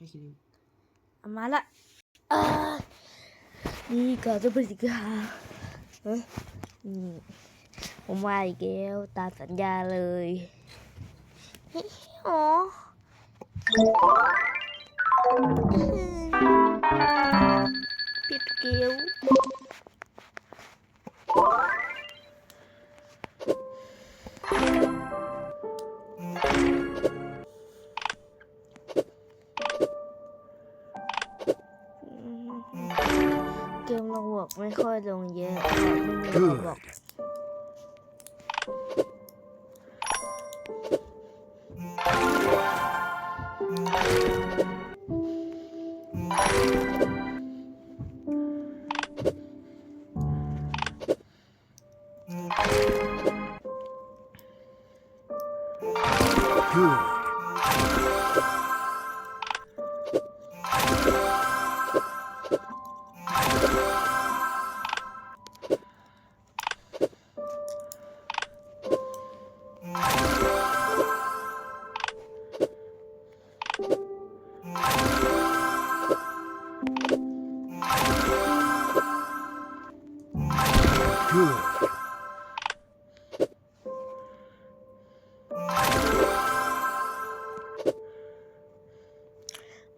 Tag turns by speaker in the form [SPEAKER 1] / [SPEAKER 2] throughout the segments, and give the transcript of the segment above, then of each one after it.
[SPEAKER 1] ไม่คิดดู
[SPEAKER 2] เอามาละอ่านี่ก็จะเป็นสิกาเอ้ยนี่ผมมาอีกแล้วตามสัญญาเลยเฮ้ยอ๋อปิดเกลียว
[SPEAKER 3] good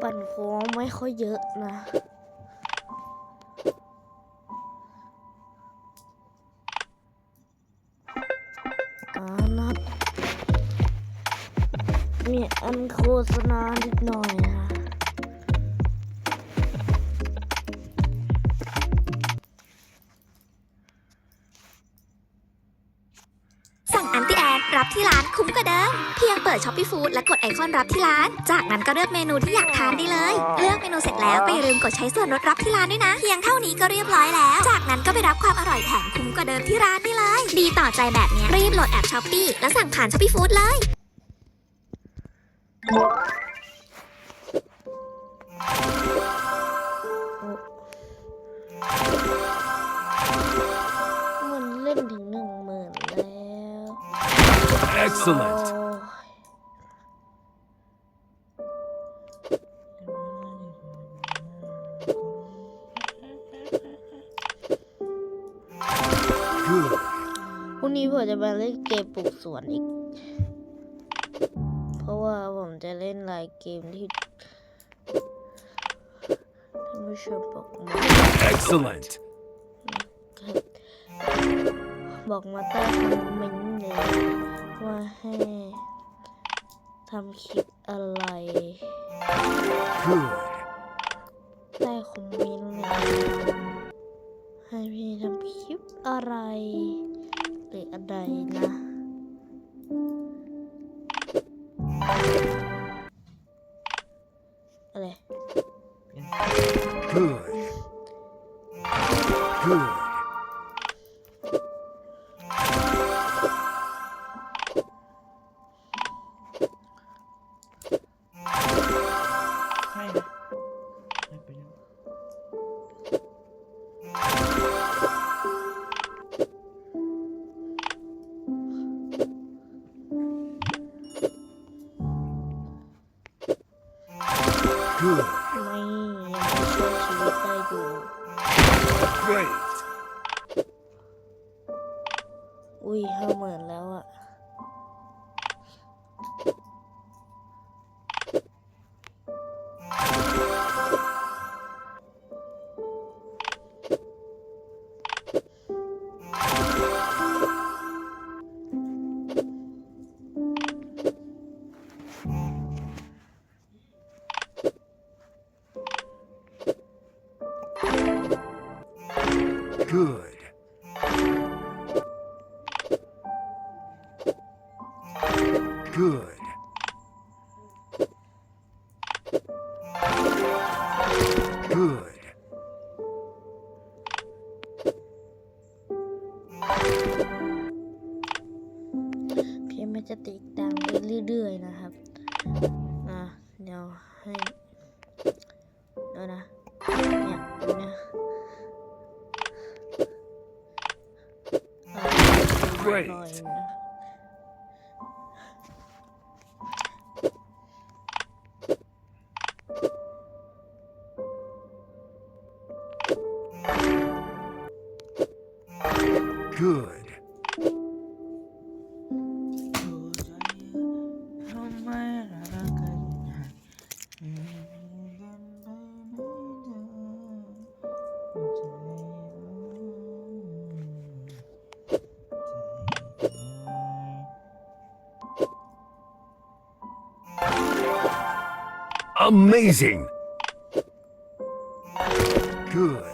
[SPEAKER 2] ปั่นโค้งไม่ค่อยเยอะนะอานัดมีอันโฆษณานิดหน่อยนะ
[SPEAKER 4] รับที่ร้านคุ้มกว่าเดิม เพียงเปิดช้อปปี้ฟู้ดและกดไอคอนรับที่ร้าน จากนั้นก็เลือกเมนูที่อยากทานได้เลย เลือกเมนูเสร็จแล้วก็อย่าลืมกดใช้ส่วนลดรับที่ร้านด้วยนะ เพียงเท่านี้ก็เรียบร้อยแล้ว จากนั้นก็ไปรับความอร่อยแถมคุ้มกว่าเดิมที่ร้านได้เลย ดีต่อใจแบบเนี้ยรีบโหลดแอปช้อปปี้แล้วสั่งผ่านช้อปปี้ฟู้ดเลย
[SPEAKER 3] Excellent.
[SPEAKER 2] โอ้ย
[SPEAKER 3] Good.
[SPEAKER 2] พรุ่งนี้ผมจะมาเล่นเกมปลูกสวนอีก เพราะว่าผมจะเล่นหลายเกมที่ท่านผู้ชมบอกมา
[SPEAKER 3] Excellent.
[SPEAKER 2] บอกมาใต้คอมเมนต์เลย ว่าให้ทำคลิปอะไร
[SPEAKER 3] Good.
[SPEAKER 2] ใต้คอมเมนต์เลยให้พี่ทำคลิปอะไร หรืออะไรนะอะไร
[SPEAKER 3] Good. Good.
[SPEAKER 2] อุ้ยห้าหมื่นแล้วอะ
[SPEAKER 3] Good. Good.
[SPEAKER 2] พี่มันจะติดตามไปเรื่อยๆนะครับอะเดี๋ยวให้เดี๋ยวนะเนี่ยเนี่ยเอา
[SPEAKER 3] Great Amazing. Good.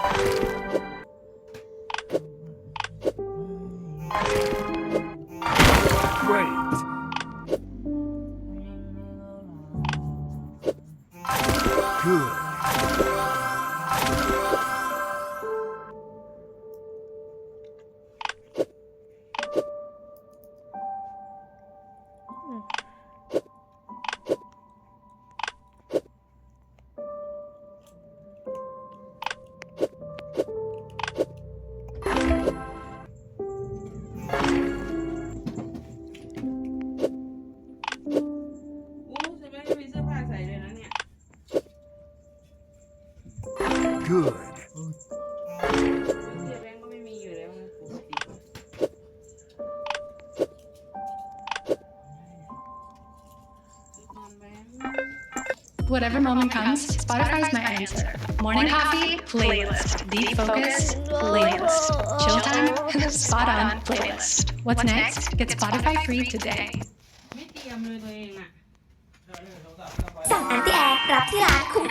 [SPEAKER 5] Whatever moment comes, Spotify's my answer. Morning coffee, playlist. Deep focus, playlist. Chill time, spot on, playlist. What's next? Get Spotify free today.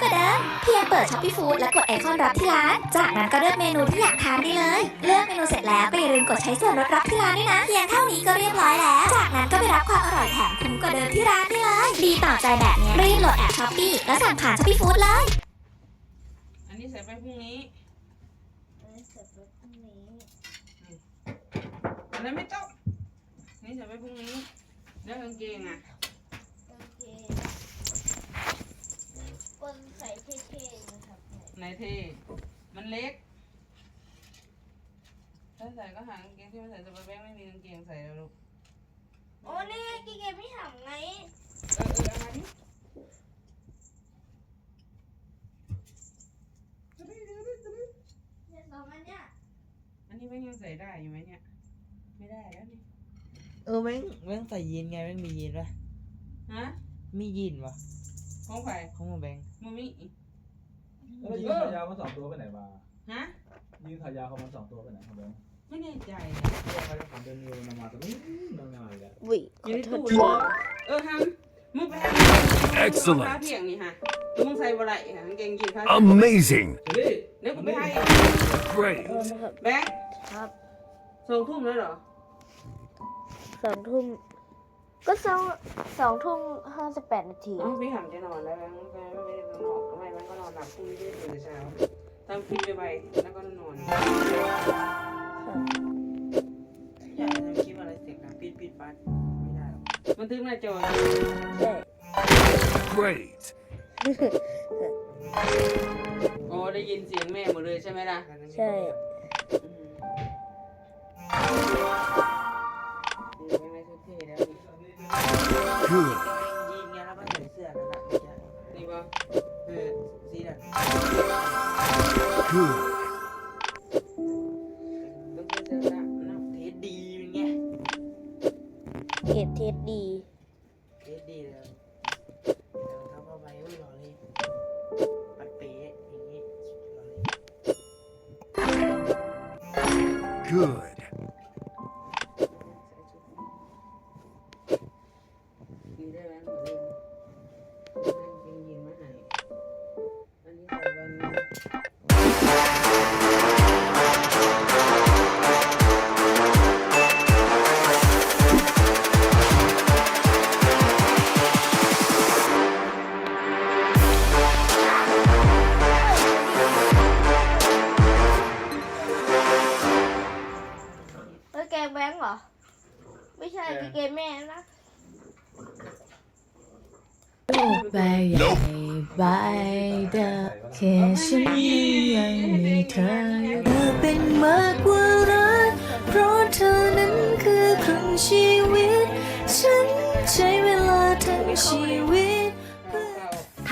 [SPEAKER 6] ว่า
[SPEAKER 4] เดิม เพียงเปิดช้อปปี้ฟู้ดและกดไอคอนรับที่ร้าน จากนั้นก็เลือกเมนูที่อยากทานได้เลย เลือกเมนูเสร็จแล้วก็อย่าลืมกดใช้ส่วนลดรับที่ร้านด้วยนะ เพียงเท่านี้ก็เรียบร้อยแล้ว จากนั้นก็ไปรับความอร่อยแถมคุ้มกว่าเดิมที่ร้านได้เลย ดีต่อใจแบบนี้รีบโหลดแอปช้อปปี้แล้วสั่งผ่านช้อปปี้ฟู้ดเลย
[SPEAKER 6] อันนี้ใส่ไปพรุ่งนี้อันนั้นไม่ต้องอันนี่ใส่ไปพรุ่งนี้แล้วกางเกงอะ
[SPEAKER 2] คนใส่เท่ๆนะครับ
[SPEAKER 6] ไหนเท่มันเล็ก ถ้าใส่ก็หากางเกงที่มันใส่สบายแบงค์ไม่มีกางเกงใส่แล้วลูก
[SPEAKER 2] โอ้นี่ไงกิเกมไม่ถามไง
[SPEAKER 6] เออเออเอามาดิ
[SPEAKER 2] เนี่ยสองอันเนี่ย
[SPEAKER 6] อันนี้แบงค์ยังใส่ได้อยู่ไหมเนี่ย ไม่ได้แล้วนี่
[SPEAKER 1] เออแม่งแม่งใส่ยีนไงแม่งมียีนปะ
[SPEAKER 6] ฮะ
[SPEAKER 1] มียีนปะ
[SPEAKER 6] ของไผ่
[SPEAKER 1] ของมาแบงค์
[SPEAKER 6] มูมิอีก
[SPEAKER 7] แล้วยิงขายาวมันสองตัวไปไหนมา
[SPEAKER 6] ฮะ
[SPEAKER 7] ยิงขายาวเขามันสองตัวไปไหนครับแบงค์
[SPEAKER 6] ไม่แน่ใจ
[SPEAKER 7] ตัวใครจะขับเดินนิวนำมาแต่ไม่นำมาอีกแล้ว
[SPEAKER 2] วิข
[SPEAKER 6] อยู่
[SPEAKER 2] อ
[SPEAKER 6] ใน
[SPEAKER 2] โท
[SPEAKER 6] ตู้
[SPEAKER 2] ษ
[SPEAKER 6] เล
[SPEAKER 2] ที
[SPEAKER 6] ยเออฮัมมึงไปทำ
[SPEAKER 3] Excellent
[SPEAKER 6] ผ้าเพียงนี่ฮะแล้วมึงใส่บ่ไรฮะกางเกงยีนผ้า
[SPEAKER 3] Amazing.
[SPEAKER 7] เฮ้ย
[SPEAKER 6] เดี๋ยวกูไปให้
[SPEAKER 3] Great.
[SPEAKER 2] โทษนะครับ
[SPEAKER 6] แบงค์
[SPEAKER 2] ครับ
[SPEAKER 6] สองทุ่มแล้วเหรอ
[SPEAKER 2] สองทุ่มก็สองสองทุ่มห้าสิบแปดนาที
[SPEAKER 6] อ๋อพี่หันจะนอนแล้วแบงค์แบงค์ไม่ได้นอนทำไมแบงค์ก็น อนหลับพรุ่งนี้ไม่ได้ตื่นแต่เช้าทำคลิปไปๆแล้วก็นอน
[SPEAKER 1] อยากจะคิดอะไรเสร็จนะปิดปิดปัดไม่ได้หรอก
[SPEAKER 6] มันถึงหน้าจอ
[SPEAKER 2] ใช่
[SPEAKER 3] Great.
[SPEAKER 6] อ๋อได้ยินเสียงแม่หมดเลยใช่ไหมล่ะ
[SPEAKER 2] ใช่
[SPEAKER 6] อืมนี่ไม่ไม่ทุกที่แล้วนี่
[SPEAKER 3] Good. Good.
[SPEAKER 6] ต้องเจอละนะ
[SPEAKER 1] เทสดีเป็นไง
[SPEAKER 2] เกรดเทสดี
[SPEAKER 1] เทสดีเลยแต่รองเท้าผ้าใบอุ้ยหล่อเลยปัดเป๊ะอย่างงี้หล่อเลย
[SPEAKER 3] Good.
[SPEAKER 6] เกม
[SPEAKER 2] แม่นะ
[SPEAKER 8] ใบใหญ่ใบเดิมแค่ฉันยังมีเธอเธอเป็นมากกว่ารักเพราะเธอนั้นคือครึ่งชีวิต ฉันใช้เวลาทั้งชีวิต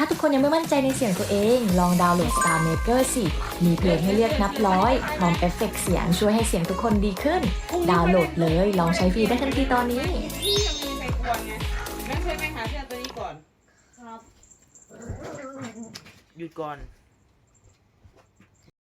[SPEAKER 8] า
[SPEAKER 5] ทุก
[SPEAKER 8] คนยังไม่มั่นใจในเสียงตัวเอง ลองดาวน์โหลด Star Maker สิ มีเพลงให้เลือกนับร้อยพร้อมเอฟเฟกต์เสียงช่วยให้เสียงทุกคนดีขึ้น ดาวน์โหลดเลย ลองใช้ฟรีได้ทันทีตอนนี้
[SPEAKER 6] พี่ยังมีใครควรไงงั้นใช่ไหมหาเสื้อตัวนี้ก่อน
[SPEAKER 1] หยุดก่อน
[SPEAKER 6] เ